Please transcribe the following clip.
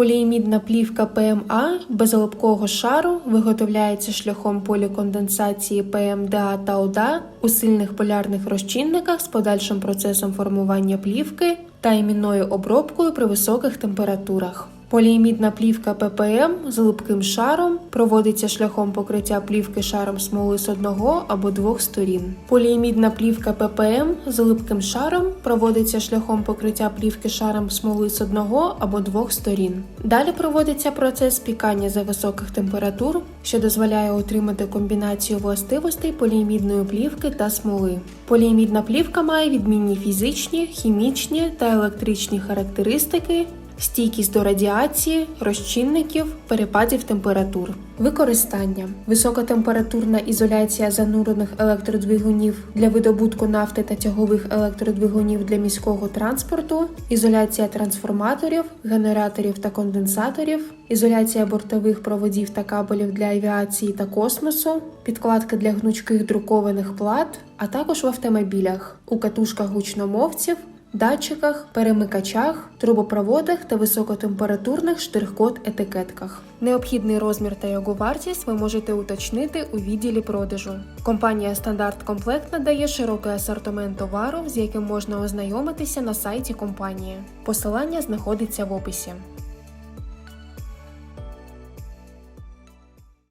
Поліамідна плівка ПМА безлобкого шару виготовляється шляхом поліконденсації ПМДА та ОДА у сильних полярних розчинниках з подальшим процесом формування плівки та імінною обробкою при високих температурах. Поліамідна плівка ППМ з липким шаром проводиться шляхом покриття плівки шаром смоли з одного або двох сторін. Поліамідна плівка ППМ з липким шаром проводиться шляхом покриття плівки шаром смоли з одного або двох сторін. Далі проводиться процес спікання за високих температур, що дозволяє отримати комбінацію властивостей поліамідної плівки та смоли. Поліамідна плівка має відмінні фізичні, хімічні та електричні характеристики, стійкість до радіації, розчинників, перепадів температур. Використання високотемпературна ізоляція занурених електродвигунів для видобутку нафти та тягових електродвигунів для міського транспорту, ізоляція трансформаторів, генераторів та конденсаторів, ізоляція бортових проводів та кабелів для авіації та космосу, підкладки для гнучких друкованих плат, а також в автомобілях, у катушках гучномовців датчиках, перемикачах, трубопроводах та високотемпературних штрих-код етикетках. Необхідний розмір та його вартість ви можете уточнити у відділі продажу. Компанія Стандарт Комплект надає широкий асортимент товару, з яким можна ознайомитися на сайті компанії. Посилання знаходиться в описі.